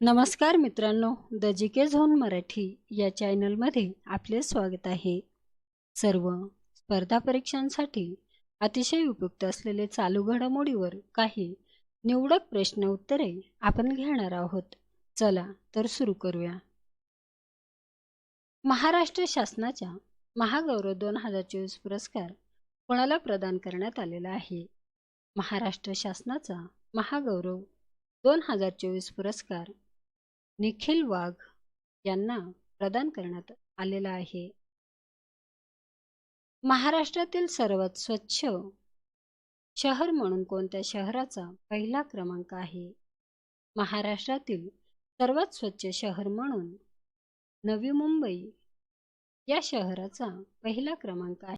नमस्कार मित्रांनो the G K zone Marathi या चॅनलमध्ये आपले स्वागत आहे. सर्व स्पर्धा परीक्षांसाठी अतिशय उपयुक्त असलेले चालू घडामोडीवर काही निवडक प्रश्न उत्तरे आपण घेणार आहोत. चला तर सुरू करूया. महाराष्ट्र शासनाच्या महागौरव दोन हजार चोवीस पुरस्कार कोणाला प्रदान करण्यात आलेला आहे? महाराष्ट्र शासनाचा महागौरव दोन हजार चोवीस पुरस्कार निखिल वाघ यांना प्रदान करण्यात आलेला आहे. महाराष्ट्रातील सर्वात स्वच्छ शहर म्हणून कोणत्या शहराचा पहिला क्रमांक आहे? महाराष्ट्रातील सर्वात स्वच्छ शहर म्हणून नवी मुंबई या शहराचा पहिला क्रमांक आहे.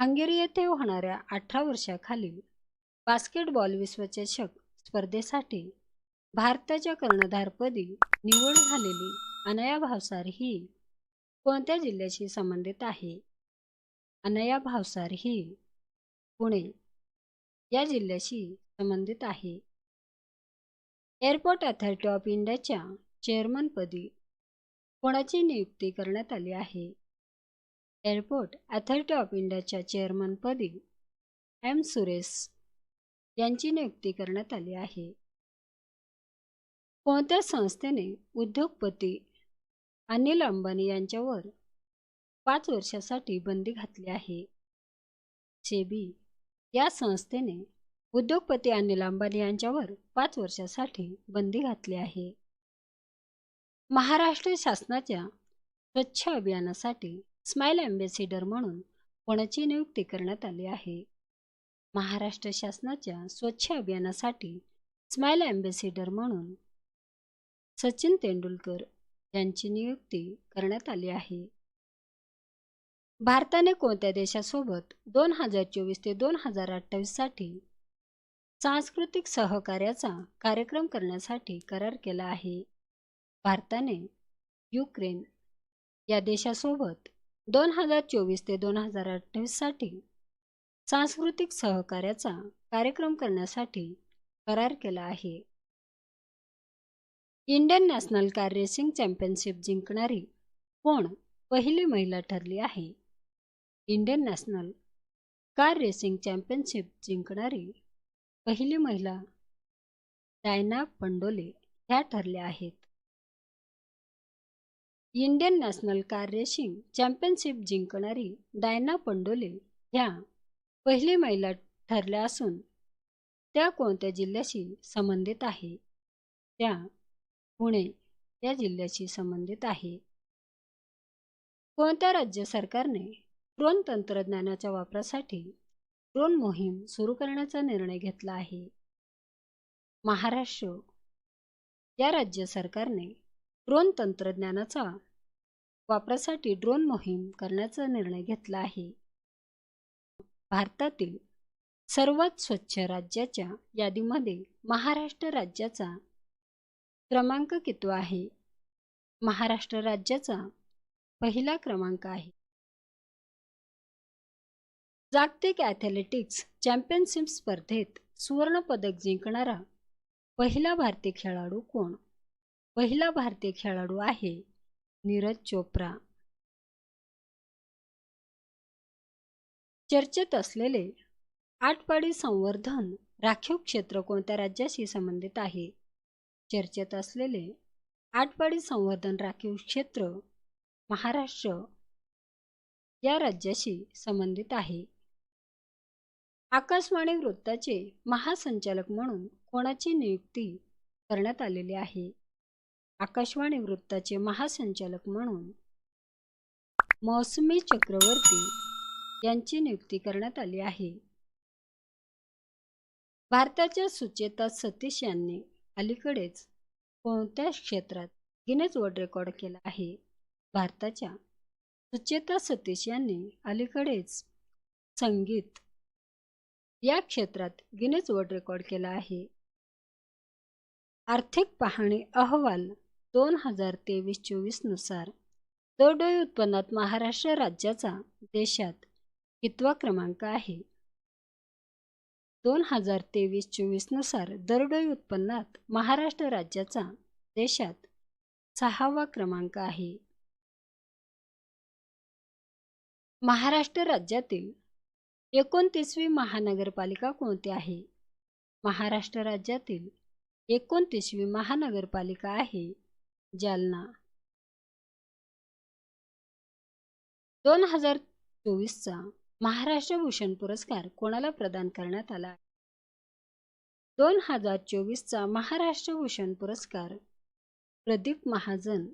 हंगेरी येथे होणाऱ्या अठरा वर्षाखालील बास्केटबॉल विश्वचषक स्पर्धेसाठी भारताच्या कर्णधारपदी निवड झालेली अनया भावसार ही कोणत्या जिल्ह्याशी संबंधित आहे? अनया भावसार ही पुणे या जिल्ह्याशी संबंधित आहे. एअरपोर्ट अथॉरिटी ऑफ इंडियाच्या चेअरमनपदी कोणाची नियुक्ती करण्यात आली आहे. एअरपोर्ट अथॉरिटी ऑफ इंडियाच्या चेअरमनपदी एम सुरेश यांची नियुक्ती करण्यात आली आहे. कोणत्या संस्थेने उद्योगपती अनिल अंबानी यांच्यावर पाच वर्षासाठी बंदी घातली आहे? सेबी या संस्थेने उद्योगपती अनिल अंबानी यांच्यावर पाच वर्षासाठी बंदी घातली आहे. महाराष्ट्र शासनाच्या स्वच्छ अभियानासाठी स्माईल अँबेसिडर म्हणून कोणाची नियुक्ती करण्यात आली आहे? महाराष्ट्र शासनाच्या स्वच्छ अभियानासाठी स्माईल अँबेसिडर म्हणून सचिन तेंडुलकर यांची नियुक्ती करण्यात आली आहे. भारताने कोणत्या देशासोबत दोन हजार चोवीस ते दोन हजार अठ्ठावीससाठी सांस्कृतिक सहकार्याचा कार्यक्रम करण्यासाठी करार केला आहे? भारताने युक्रेन या देशासोबत दोन हजार चोवीस ते दोन हजार अठ्ठावीससाठी सांस्कृतिक सहकार्याचा कार्यक्रम करण्यासाठी करार केला आहे. Indian national car racing championship जिंकणारी कोण पहिली महिला ठरली आहे? Indian national car racing championship जिंकणारी पहिली महिला डायना पंडोले ह्या ठरल्या आहेत. Indian national car racing championship जिंकणारी डायना पंडोले ह्या पहिली महिला ठरल्या असून त्या कोणत्या जिल्ह्याशी संबंधित आहे? त्या पुणे या जिल्ह्याशी संबंधित आहे. कोणत्या राज्य सरकारने ड्रोन तंत्रज्ञानाच्या वापरासाठी ड्रोन मोहीम सुरू करण्याचा निर्णय घेतला आहे? महाराष्ट्र या राज्य सरकारने ड्रोन तंत्रज्ञानाचा वापरासाठी ड्रोन मोहीम करण्याचा निर्णय घेतला आहे. भारतातील सर्वात स्वच्छ राज्याच्या यादीमध्ये महाराष्ट्र राज्याचा क्रमांक किती आहे? महाराष्ट्र राज्याचा पहिला क्रमांक आहे. जागतिक ॲथलेटिक्स चॅम्पियनशिप स्पर्धेत सुवर्णपदक जिंकणारा पहिला भारतीय खेळाडू कोण? पहिला भारतीय खेळाडू आहे नीरज चोप्रा. चर्चेत असलेले आटपाडी संवर्धन राखीव क्षेत्र कोणत्या राज्याशी संबंधित आहे? चर्चेत असलेले आटपाडी संवर्धन राखीव क्षेत्र महाराष्ट्र या राज्याशी संबंधित आहे. आकाशवाणी वृत्ताचे महासंचालक म्हणून कोणाची नियुक्ती करण्यात आलेली आहे? आकाशवाणी वृत्ताचे महासंचालक म्हणून मौसमी चक्रवर्ती यांची नियुक्ती करण्यात आली आहे. भारताच्या सुचेता सतीश यांनी अलीकडेच कोणत्या क्षेत्रात गिनेज वर्ल्ड रेकॉर्ड केला आहे. भारताच्या सुचेता सतीश यांनी अलीकडेच संगीत या क्षेत्रात गिनेज वर्ल्ड रेकॉर्ड केला आहे. आर्थिक पाहणी अहवाल दोन हजार तेवीस चोवीसनुसार दरडोई उत्पन्नात महाराष्ट्र राज्याचा देशात कितवा क्रमांक आहे. दोन हजार तेवीस चोवीसनुसार दरडोई उत्पन्नात महाराष्ट्र राज्याचा देशात सहावा क्रमांक आहे. महाराष्ट्र राज्यातील एकोणतीसवी महानगरपालिका कोणती आहे? महाराष्ट्र राज्यातील एकोणतीसवी महानगरपालिका आहे जालना. दोन हजार चोवीसचा महाराष्ट्र भूषण पुरस्कार कोणाला प्रदान करण्यात आला? दोन हजार चोवीसचा महाराष्ट्र भूषण पुरस्कार प्रदीप महाजन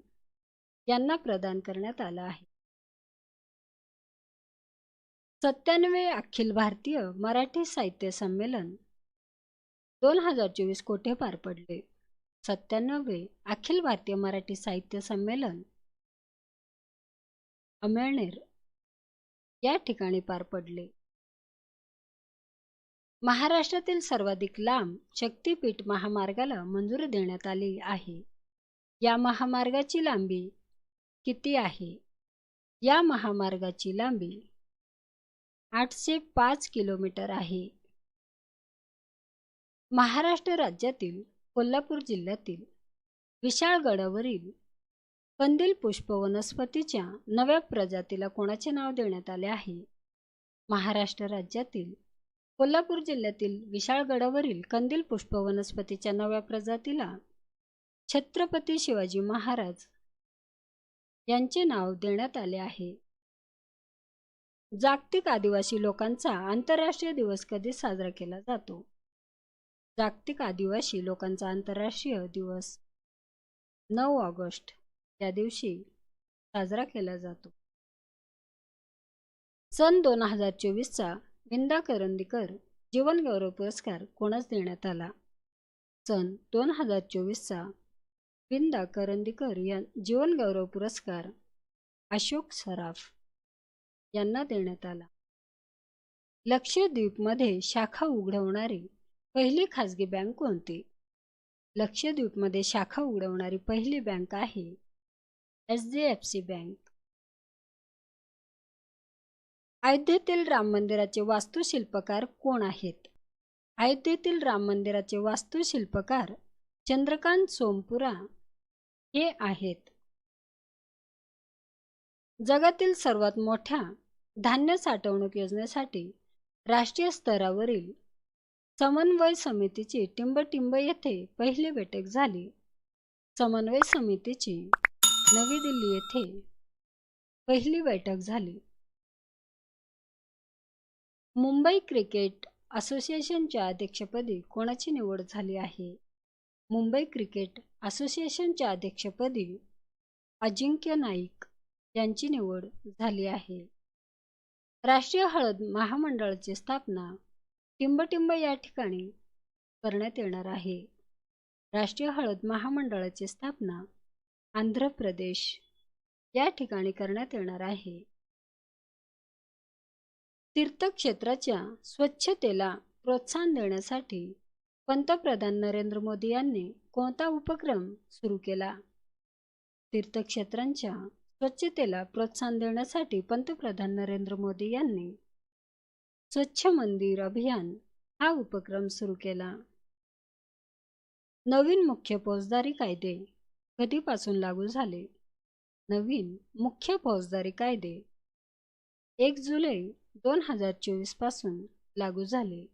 यांना प्रदान करण्यात आला आहे. सत्त्याण्णवे अखिल भारतीय मराठी साहित्य संमेलन दोन हजार चोवीस कोठे पार पडले? सत्त्याण्णवे अखिल भारतीय मराठी साहित्य संमेलन अमेळनेर या ठिकाणी पार पडले. महाराष्ट्रातील सर्वाधिक लांब शक्तीपीठ महामार्गाला मंजुरी देण्यात आली आहे. या महामार्गाची लांबी किती आहे? या महामार्गाची लांबी आठशे पाच किलोमीटर आहे. महाराष्ट्र राज्यातील कोल्हापूर जिल्ह्यातील विशाळगडावरील कंदील पुष्प वनस्पतीच्या नव्या प्रजातीला कोणाचे नाव देण्यात आले आहे? महाराष्ट्र राज्यातील कोल्हापूर जिल्ह्यातील विशाळगडावरील कंदील पुष्प वनस्पतीच्या नव्या प्रजातीला छत्रपती शिवाजी महाराज यांचे नाव देण्यात आले आहे. जागतिक आदिवासी लोकांचा आंतरराष्ट्रीय दिवस कधी साजरा केला जातो? जागतिक आदिवासी लोकांचा आंतरराष्ट्रीय दिवस नऊ ऑगस्ट या दिवशी साजरा केला जातो. सन दोन हजार चोवीसचा विंदा करंदीकर जीवनगौरव पुरस्कार कोणास देण्यात आला? सन दोन हजार चोवीसचा विंदा करंदीकर या जीवनगौरव पुरस्कार अशोक सराफ यांना देण्यात आला. लक्षद्वीपमध्ये शाखा उघडवणारी पहिली खाजगी बँक कोणती? लक्षद्वीपमध्ये शाखा उघडवणारी पहिली बँक आहे H D F C bank. अयोध्येतील राम मंदिराचे वास्तुशिल्पकार कोण आहेत? अयोध्येतील राम मंदिराचे वास्तुशिल्पकार चंद्रकांत सोमपुरा हे आहेत. जगातील सर्वात मोठ्या धान्य साठवणूक योजनेसाठी राष्ट्रीय स्तरावरील समन्वय समितीची टिंबटिंब येथे पहिली बैठक झाली. समन्वय समितीची नवी दिल्ली येथे पहिली बैठक झाली. मुंबई क्रिकेट असोसिएशनच्या अध्यक्षपदी कोणाची निवड झाली आहे? मुंबई क्रिकेट असोसिएशनच्या अध्यक्षपदी अजिंक्य नाईक यांची निवड झाली आहे. राष्ट्रीय हळद महामंडळाची स्थापना टिंबटिंब या ठिकाणी करण्यात येणार आहे. राष्ट्रीय हळद महामंडळाची स्थापना आंध्र प्रदेश या ठिकाणी करण्यात येणार आहे. तीर्थक्षेत्राच्या स्वच्छतेला प्रोत्साहन देण्यासाठी पंतप्रधान नरेंद्र मोदी यांनी कोणता उपक्रम सुरू केला? तीर्थक्षेत्रांच्या स्वच्छतेला प्रोत्साहन देण्यासाठी पंतप्रधान नरेंद्र मोदी यांनी स्वच्छ मंदिर अभियान हा उपक्रम सुरू केला. नवीन मुख्य फौजदारी कायदे कधीपासून लागू झाले? नवीन मुख्य फौजदारी कायदे. एक जुलै दोन हजार चोवीसपासून लागू झाले.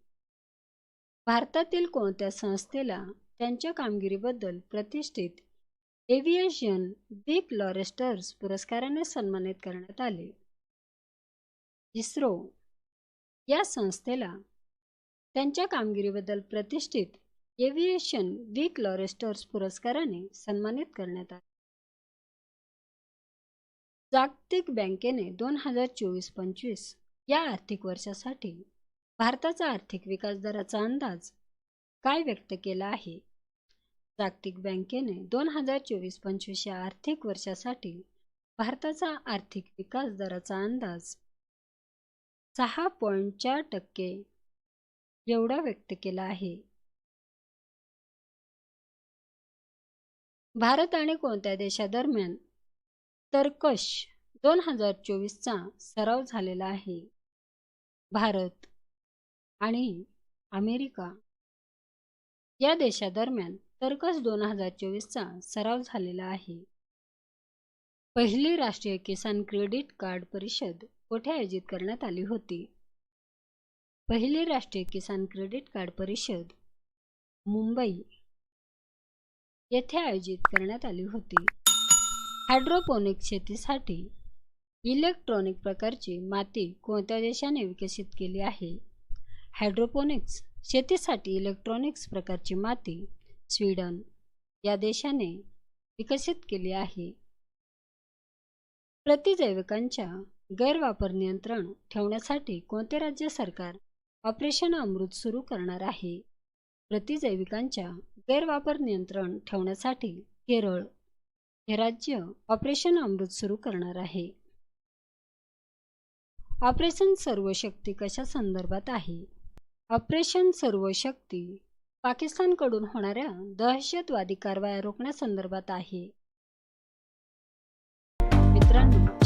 भारतातील कोणत्या संस्थेला त्यांच्या कामगिरीबद्दल प्रतिष्ठित एव्हिएशन बिग लॉरेस्टर्स पुरस्काराने सन्मानित करण्यात आले? इस्रो. या संस्थेला त्यांच्या कामगिरीबद्दल प्रतिष्ठित एव्हिएशन वीक लॉरेस्टर्स पुरस्काराने सन्मानित करण्यात आले. जागतिक बँकेने दोन हजार चोवीस पंचवीस या आर्थिक वर्षासाठी भारताचा आर्थिक विकास दराचा अंदाज काय व्यक्त केला आहे? जागतिक बँकेने दोन हजार चोवीस पंचवीस या आर्थिक वर्षासाठी भारताचा आर्थिक विकास दराचा अंदाज सहा पॉईंट चार टक्के एवढा व्यक्त केला आहे. भारत आणि कोणत्या देशादरम्यान तर्कश दोन हजार चोवीसचा सराव झालेला आहे. भारत आणि अमेरिका या देशादरम्यान तर्कस दोन हजार चोवीसचा सराव झालेला आहे. पहिली राष्ट्रीय किसान क्रेडिट कार्ड परिषद कोठे आयोजित करण्यात आली होती? पहिली राष्ट्रीय किसान क्रेडिट कार्ड परिषद मुंबई येथे आयोजित करण्यात आली होती. हायड्रोपोनिक शेतीसाठी इलेक्ट्रॉनिक प्रकारची माती कोणत्या देशाने विकसित केली आहे? हायड्रोपोनिक्स शेतीसाठी इलेक्ट्रॉनिक्स प्रकारची माती स्वीडन या देशाने विकसित केली आहे. प्रतिजैविकांच्या गैरवापर नियंत्रण ठेवण्यासाठी कोणते राज्य सरकार ऑपरेशन अमृत सुरू करणार आहे? प्रतिजैविकांच्या गैरवापर नियंत्रण ठेवण्यासाठी केरळ हे राज्य ऑपरेशन अमृत सुरू करणार आहे. ऑपरेशन सर्व शक्ती कशा संदर्भात आहे? ऑपरेशन सर्व शक्ती पाकिस्तानकडून होणाऱ्या दहशतवादी कारवाया रोखण्यासंदर्भात आहे. मित्रांनो